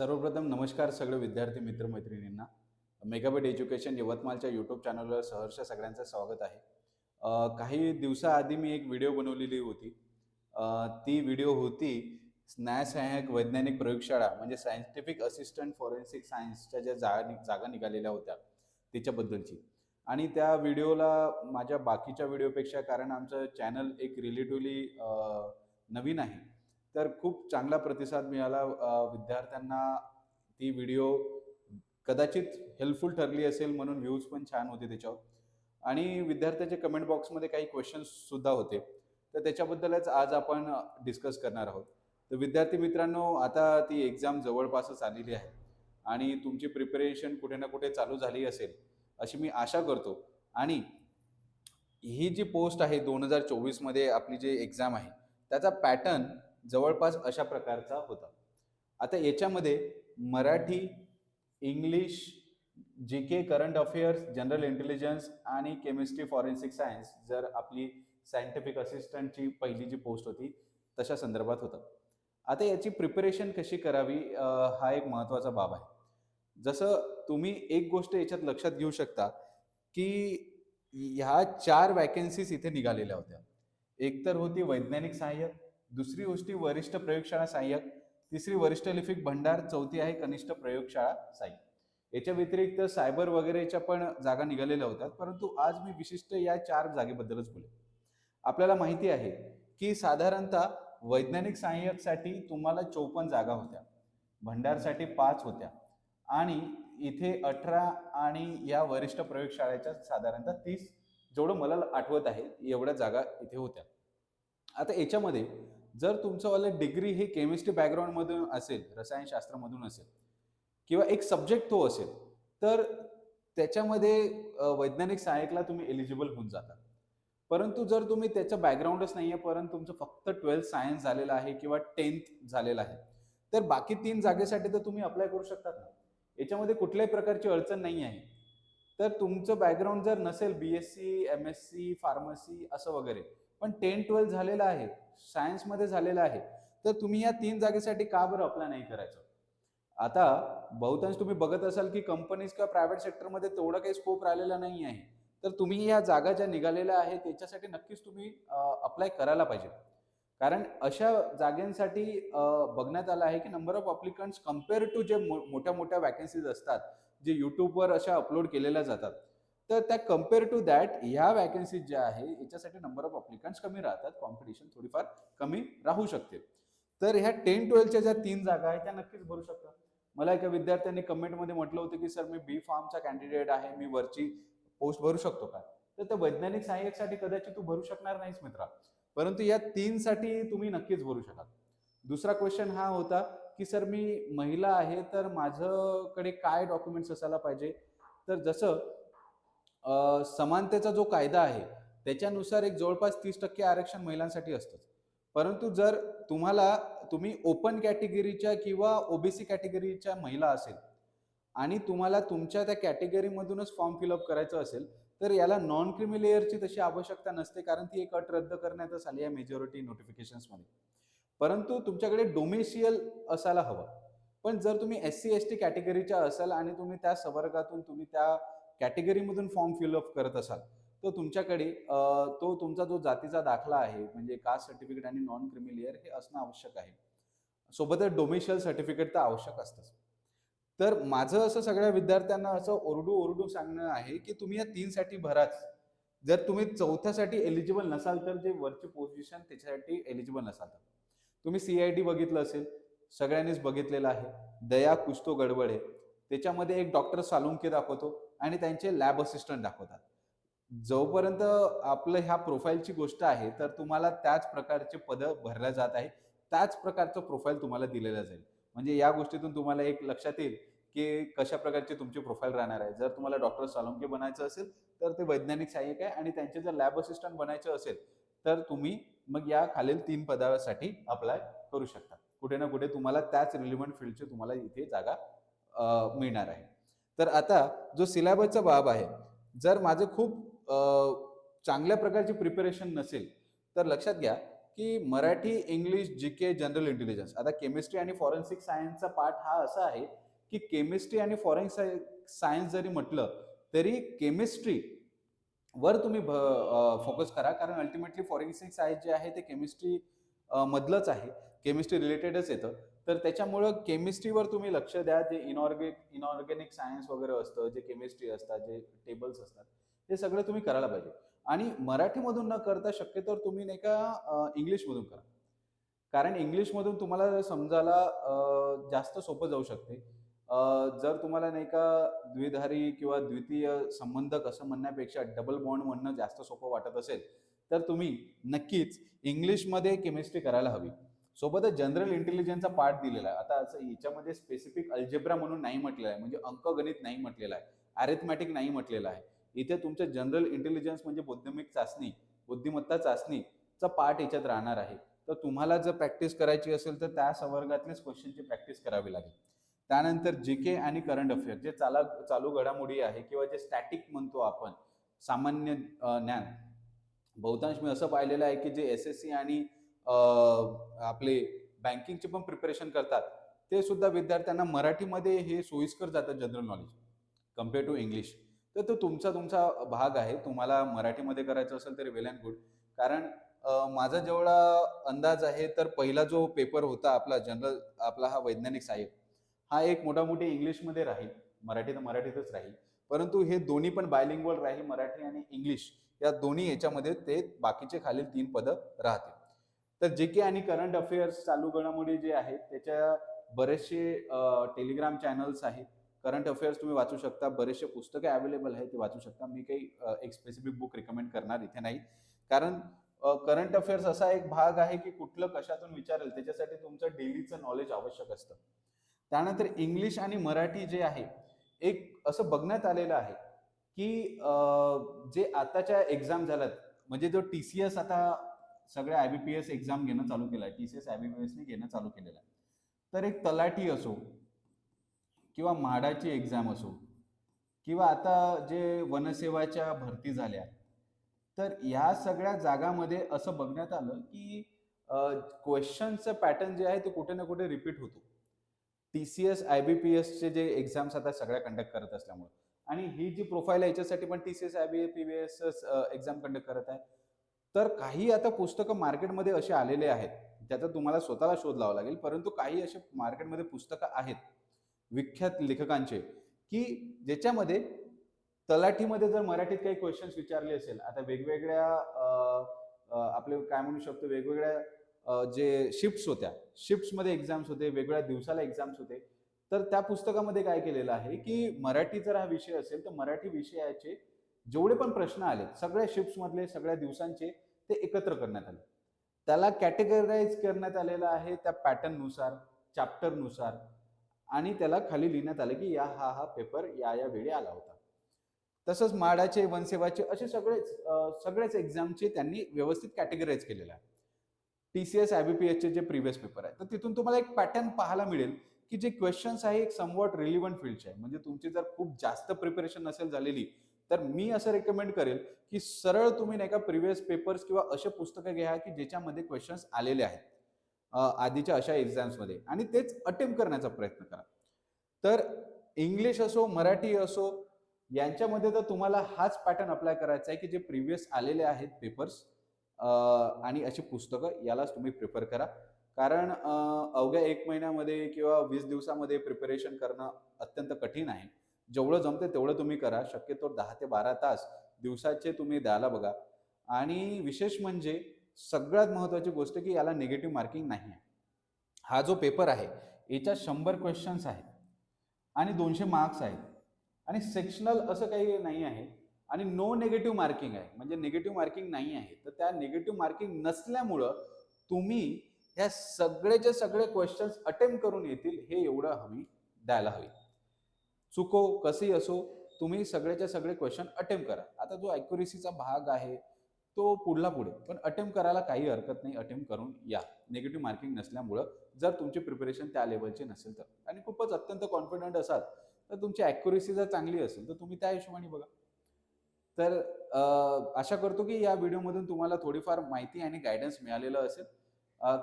सर्वप्रथम नमस्कार सगळे विद्यार्थी मित्रमैत्रिणींना. मेगाबेट एज्युकेशन यवतमाळच्या यूट्यूब चॅनलवर सहर्ष सगळ्यांचं स्वागत आहे. काही दिवसाआधी मी एक व्हिडिओ बनवलेली होती. ती व्हिडिओ होती स्नॅसहायक वैज्ञानिक प्रयोगशाळा म्हणजे सायंटिफिक असिस्टंट फॉरेन्सिक सायन्सच्या ज्या जागा जागा निघालेल्या होत्या त्याच्याबद्दलची आणि त्या व्हिडिओला माझ्या बाकीच्या व्हिडिओपेक्षा कारण आमचं चॅनल एक रिलेटिव्हली नवीन आहे. तर खूप चांगला प्रतिसाद मिळाला. विद्यार्थ्यांना ती व्हिडिओ कदाचित हेल्पफुल ठरली असेल म्हणून व्ह्यूज पण छान होते त्याच्यावर. आणि विद्यार्थ्याचे कमेंट बॉक्समध्ये काही क्वेश्चन्स सुद्धा होते. तर त्याच्याबद्दलच आज आपण डिस्कस करणार आहोत. तर विद्यार्थी मित्रांनो आता ती एक्झाम जवळपासच आलेली आहे. आणि तुमची प्रिपरेशन कुठे ना कुठे चालू झाली असेल अशी मी आशा करतो. आणि ही जी पोस्ट आहे दोन हजार चोवीसमध्ये आपली जी एक्झाम आहे त्याचा पॅटर्न जवळपास अशा प्रकारचा होता. आता याच्यामध्ये Marathi English G K current affairs general intelligence आणि केमिस्ट्री फॉरेन्सिक सायन्स जर आपली सायंटिफिक असिस्टंटची पहिली जी पोस्ट होती तशा संदर्भात होतं. आता याची प्रिपरेशन कशी करावी हा एक महत्त्वाचा बाब आहे. जसं तुम्ही एक गोष्ट याच्यात लक्षात घेऊ शकता की ह्या चार वॅकन्सीज इथे निघालेल्या होत्या. एक तर होती वैज्ञानिक सहाय्यक दुसरी गोष्टी वरिष्ठ प्रयोगशाळा सहाय्यक तिसरी वरिष्ठ लिफिक भंडार चौथी आहे कनिष्ठ प्रयोगशाळा सहाय्यक. याच्या व्यतिरिक्त सायबर वगैरेच्या पण जागा निघालेल्या होत्या परंतु आज मी विशिष्ट या चार जागेबद्दलच बोले आपल्याला माहिती आहे की साधारणतः वैज्ञानिक सहाय्यकसाठी तुम्हाला चौपन्न जागा होत्या भंडारसाठी पाच होत्या आणि इथे अठरा आणि या वरिष्ठ प्रयोगशाळेच्या साधारणतः तीस जेवढं मला आठवत आहे एवढ्या जागा इथे होत्या. आता याच्यामध्ये जर तुमचं वालं डिग्री हे केमिस्ट्री बॅकग्राऊंडमधून असेल रसायनशास्त्रामधून असेल किंवा एक सब्जेक्ट तो असेल तर त्याच्यामध्ये वैज्ञानिक सहाय्यकला तुम्ही एलिजिबल होऊन जाता. परंतु जर तुम्ही त्याचं बॅकग्राऊंडच नाही आहे परंतु तुमचं फक्त ट्वेल्थ सायन्स झालेलं आहे किंवा टेन्थ झालेलं आहे तर बाकी तीन जागेसाठी तर तुम्ही अप्लाय करू शकतात ना. याच्यामध्ये कुठल्याही प्रकारची अडचण नाही आहे तर तुमचं बॅकग्राऊंड जर नसेल B S C M S C pharmacy असं वगैरे पण टेन ट्वेल्थ झालेलं आहे. सायन्समध्ये झालेलं आहे. तर तुम्ही या तीन जागेसाठी का बरं अप्लाय नाही करायचं? आता बहुतांश तुम्ही बघत असाल की कंपनीज किंवा प्रायव्हेट सेक्टरमध्ये तेवढा काही स्कोप राहिलेला नाही आहे. तर तुम्ही या जागा ज्या निघालेल्या आहेत त्याच्यासाठी नक्कीच तुम्ही अप्लाय करायला पाहिजे. कारण अशा जागेंसाठी बघण्यात आलं आहे की number of applicants compare to जे मो- मोठ्या मोठ्या वॅकन्सीज असतात जे यूट्यूबवर अशा अपलोड केलेल्या जातात. तर त्या कंपेअर टू दॅट ह्या वॅकन्सीज ज्या आहे याच्यासाठी नंबर ऑफ अप्लिकंट्स कमी राहतात. कॉम्पिटिशन थोडीफार कमी राहू शकते. तर ह्या टेन ट्वेल्थच्या ज्या तीन जागा आहेत त्या नक्कीच भरू शकतात. मला एका विद्यार्थ्यांनी कमेंटमध्ये म्हटलं होतं की सर मी बी फार्मचा कॅन्डिडेट आहे. मी वरची पोस्ट भरू शकतो का? तर त्या वैज्ञानिक सहाय्यकसाठी कदाचित तू भरू शकणार नाहीस मित्रा. परंतु या तीनसाठी तुम्ही नक्कीच भरू शकाल. दुसरा क्वेश्चन हा होता की सर मी महिला आहे तर माझ्याकडे काय डॉक्युमेंट्स असायला पाहिजे? तर जसं समानतेचा जो कायदा आहे त्याच्यानुसार एक जवळपास तीस टक्के आरक्षण महिलांसाठी असतंच. परंतु जर तुम्हाला तुम्ही ओपन कॅटेगरीच्या किंवा ओबीसी कॅटेगरीच्या महिला असेल आणि तुम्हाला तुमच्या त्या कॅटेगरीमधूनच फॉर्म फिलअप करायचं असेल तर याला नॉन क्रिमी लेअरची तशी आवश्यकता नसते कारण ती एक अट रद्द करण्यातच आली आहे मेजॉरिटी नोटिफिकेशन्समध्ये परंतु तुमच्याकडे डोमेशियल असायला हवं. पण जर तुम्ही एस सी एस टी कॅटेगरीच्या असाल आणि तुम्ही त्या संवर्गातून तुम्ही त्या कॅटेगरीमधून फॉर्म फिलअप करत असाल तर तुमच्याकडे तो तुमचा जो जातीचा दाखला आहे म्हणजे कास्ट सर्टिफिकेट आणि नॉन क्रिमी लेअर हे असणं आवश्यक आहे. सोबतच डोमेशियल सर्टिफिकेट तर आवश्यक असतंच. तर माझं असं सगळ्या विद्यार्थ्यांना असं ओरडू ओरडू सांगणं आहे की तुम्ही या तीनसाठी भराच. जर तुम्ही चौथ्यासाठी एलिजिबल नसाल तर जे वरची पोझिशन त्याच्यासाठी एलिजिबल नसाल तर. तुम्ही सी आय डी बघितलं असेल सगळ्यांनीच बघितलेलं आहे. दया कुस्तो आहे. त्याच्यामध्ये एक डॉक्टर सालुंके दाखवतो. आणि त्यांचे लॅब असिस्टंट दाखवतात. जोपर्यंत आपलं ह्या प्रोफाईलची गोष्ट आहे तर तुम्हाला त्याच प्रकारचे पदं भरल्या जात आहे त्याच प्रकारचं प्रोफाईल तुम्हाला दिलेलं जाईल. म्हणजे या गोष्टीतून तुम्हाला एक लक्षात येईल की कशा प्रकारची तुमची प्रोफाईल राहणार आहे जर तुम्हाला डॉक्टर सालुंके बनायचं असेल तर ते वैज्ञानिक सहाय्यक आहे आणि त्यांचे जर लॅब असिस्टंट बनायचे असेल तर तुम्ही मग या खालील तीन पदासाठी अप्लाय करू शकता. कुठे ना कुठे तुम्हाला त्याच रिलिव्हंट फील्डची तुम्हाला इथे जागा मिळणार आहे. तर आता जो सिलॅबसचा बाब आहे जर माझं खूप चांगल्या प्रकारची प्रिपरेशन नसेल तर लक्षात घ्या की Marathi English G K general intelligence आता केमिस्ट्री आणि फॉरेन्सिक सायन्सचा पार्ट हा असा आहे की केमिस्ट्री आणि फॉरेन्सिक सायन्स जरी म्हटलं तरी केमिस्ट्री वर तुम्ही फोकस करा. कारण अल्टिमेटली फॉरेन्सिक सायन्स जे आहे ते केमिस्ट्री मधलंच आहे. केमिस्ट्री रिलेटेडच येतं. तर त्याच्यामुळं केमिस्ट्रीवर तुम्ही लक्ष द्या. जे इनऑर्गेनिक इनऑर्गेनिक सायन्स वगैरे असतं जे केमिस्ट्री असतात जे टेबल्स असतात हे सगळं तुम्ही करायला पाहिजे. आणि मराठीमधून न करता शक्यतो तुम्ही नाही का इंग्लिशमधून करा. कारण इंग्लिशमधून तुम्हाला समजायला जास्त सोपं जाऊ शकते. जर तुम्हाला नाही का द्विधारी किंवा द्वितीय संबंध कसं म्हणण्यापेक्षा डबल बॉन्ड म्हणणं जास्त सोपं वाटत असेल तर तुम्ही नक्कीच इंग्लिशमध्ये केमिस्ट्री करायला हवी. सोबतच जनरल इंटेलिजन्सचा पार्ट दिलेला आहे. आता असं याच्यामध्ये स्पेसिफिक अल्जेब्रा म्हणून नाही म्हटलेलं आहे. म्हणजे अंकगणित नाही म्हटलेलं आहे. अरेथमॅटिक नाही म्हटलेलं आहे. इथे तुमचं जनरल इंटेलिजन्स म्हणजे बौद्धिमिक चाचणी बुद्धिमत्ता चाचणीचा पार्ट याच्यात राहणार आहे. तर तुम्हाला जर प्रॅक्टिस करायची असेल तर त्या संवर्गातलेच क्वेश्चनची प्रॅक्टिस करावी लागेल. त्यानंतर जे के आणि करंट अफेअर जे चाला चालू घडामोडी आहे किंवा जे स्टॅटिक म्हणतो आपण सामान्य ज्ञान. बहुतांश मी असं पाहिलेलं आहे की जे एस एस सी आणि आपले बँकिंगचे पण प्रिपरेशन करतात. ते सुद्धा विद्यार्थ्यांना मराठीमध्ये हे सोयीस्कर जातं general knowledge compare to English तर तो तुमचा तुमचा भाग आहे. तुम्हाला मराठीमध्ये करायचं असेल तर वेल अँड गुड कारण माझा जेवढा अंदाज आहे तर पहिला जो पेपर होता आपला जनरल आपला हा वैज्ञानिक साहेब हा एक मोठामोठी इंग्लिशमध्ये राहील. मराठी तर मराठीतच राहील. परंतु हे दोन्ही पण बायलिंग्वल राहील मराठी आणि इंग्लिश या दोन्ही याच्यामध्ये ते बाकीचे खालील तीन पदं राहतील. तर जे के आणि करंट अफेअर्स चालू घडामोडी जे आहेत त्याच्या बरेचसे टेलिग्राम चॅनल्स आहेत. करंट अफेअर्स तुम्ही वाचू शकता. बरेचसे पुस्तके अवेलेबल आहेत ते वाचू शकता. मी काही एक स्पेसिफिक बुक रिकमेंड करणार इथे नाही. कारण करंट अफेअर्स असा एक भाग आहे की कुठलं कशातून विचारेल त्याच्यासाठी तुमचं डेलीचं नॉलेज आवश्यक असतं. त्यानंतर इंग्लिश आणि मराठी जे आहे एक असं बघण्यात आलेलं आहे की जे आताच्या एक्झाम झाल्यात म्हणजे जो टी सी एस आता सगळ्या I B P S exam घेणं चालू केलं आहे. T C S I B P एसने घेणं चालू केलेलं आहे. तर एक तलाठी असो किंवा म्हाडाची एक्झाम असो किंवा आता जे वनसेवाच्या भरती झाल्या तर ह्या सगळ्या जागामध्ये असं बघण्यात आलं की क्वेश्चनचं पॅटर्न जे आहे ते कुठे ना कुठे रिपीट होतो. T C S I B P एसचे जे एक्झाम्स आता सगळ्या कंडक्ट करत असल्यामुळे. आणि ही जी प्रोफाईल आहे याच्यासाठी पण T C S I B P B S exam conduct करत आहे. तर काही आता पुस्तकं मार्केटमध्ये असे आलेले आहेत त्याचा तुम्हाला स्वतःला शोध लावा लागेल. परंतु काही असे मार्केटमध्ये पुस्तकं आहेत विख्यात लेखकांचे की ज्याच्यामध्ये तलाठीमध्ये जर मराठीत काही क्वेश्चन्स विचारले असेल आता वेगवेगळ्या आपले काय म्हणू शकतो वेगवेगळ्या जे शिफ्ट्स होत्या शिफ्ट्समध्ये एक्झाम्स होते वेगवेगळ्या दिवसाला एक्झाम्स होते तर त्या पुस्तकामध्ये काय केलेलं आहे की मराठी जर हा विषय असेल तर मराठी विषयाचे जेवढे पण प्रश्न आले सगळ्या शिफ्ट्समधले सगळ्या दिवसांचे ते एकत्र करण्यात आले. त्याला कॅटेगराईज करण्यात आलेलं आहे त्या पॅटर्ननुसार चॅप्टरनुसार आणि त्याला खाली लिहिण्यात आलं की या हा हा पेपर या या वेळी आला होता. तसंच माडाचे वनसेवाचे असे सगळेच सगळेच एक्झामचे त्यांनी व्यवस्थित कॅटेगराईज केलेलं आहे. T C S I B P एसचे जे प्रिव्हियस पेपर आहे तर तिथून तुम्हाला एक पॅटर्न पाहायला मिळेल की जे क्वेश्चन्स आहे एक समवॉट रिलिव्हंट फील्डचे आहे. म्हणजे तुमची जर खूप जास्त प्रिपरेशन नसेल झालेली तर मी असं रेकमेंड करेल की सरळ तुम्ही नाही का प्रिव्हियस पेपर्स किंवा असे पुस्तकं घ्या की ज्याच्यामध्ये क्वेश्चन्स आलेले आहेत. आधीच्या अशा एक्झाम्समध्ये आणि तेच अटेम्प्ट करण्याचा प्रयत्न करा. तर इंग्लिश असो मराठी असो यांच्यामध्ये तर तुम्हाला हाच पॅटर्न अप्लाय करायचा आहे की जे प्रिव्हियस आलेले आहेत पेपर्स आणि अशी पुस्तकं यालाच तुम्ही प्रिफर करा. कारण अवघ्या एक महिन्यामध्ये किंवा वीस दिवसामध्ये प्रिपरेशन करणं अत्यंत कठीण आहे. जेवढं जमते तेवढं तुम्ही करा. शक्यतो दहा ते बारा तास दिवसाचे तुम्ही द्यायला बघा. आणि विशेष म्हणजे सगळ्यात महत्त्वाची गोष्ट की याला निगेटिव्ह मार्किंग नाही आहे हा जो पेपर आहे याच्यात शंभर क्वेश्चन्स आहेत आणि दोनशे मार्क्स आहेत. आणि सेक्शनल असं काही नाही आहे. आणि नो नेगेटिव्ह मार्किंग आहे. म्हणजे निगेटिव्ह मार्किंग नाही आहे. तर त्या निगेटिव्ह मार्किंग नसल्यामुळं तुम्ही ह्या सगळेचे सगळे क्वेश्चन्स अटेम्प्ट करून येतील हे एवढं हमी द्यायला हवी. चुको कसेही असो तुम्ही सगळ्याच्या सगळे क्वेश्चन अटेम्प्ट करा. आता जो ॲक्युरेसीचा भाग आहे तो पुढला पुढे. पण अटेम्प्ट करायला काही हरकत नाही. अटेम्प्ट करून या. निगेटिव्ह मार्किंग नसल्यामुळं जर तुमची प्रिपरेशन त्या लेवलची नसेल तर. आणि खूपच अत्यंत कॉन्फिडंट असाल तर तुमची ॲक्युरेसी जर चांगली असेल तर तुम्ही त्या हिशोबाने बघा. तर आशा करतो की या व्हिडिओमधून तुम्हाला थोडीफार माहिती आणि गायडन्स मिळालेलं असेल.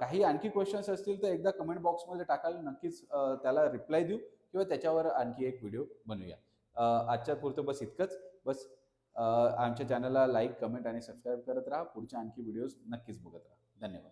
काही आणखी क्वेश्चन्स असतील तर एकदा कमेंट बॉक्समध्ये टाकाल. नक्कीच त्याला रिप्लाय देऊ. किंवा त्याच्यावर आणखी एक व्हिडिओ बनवूया. आजच्या पुरतं बस इतकंच. बस आमच्या चॅनलला लाईक कमेंट आणि सबस्क्राईब करत राहा. पुढच्या आणखी व्हिडिओज नक्कीच बघत राहा. धन्यवाद.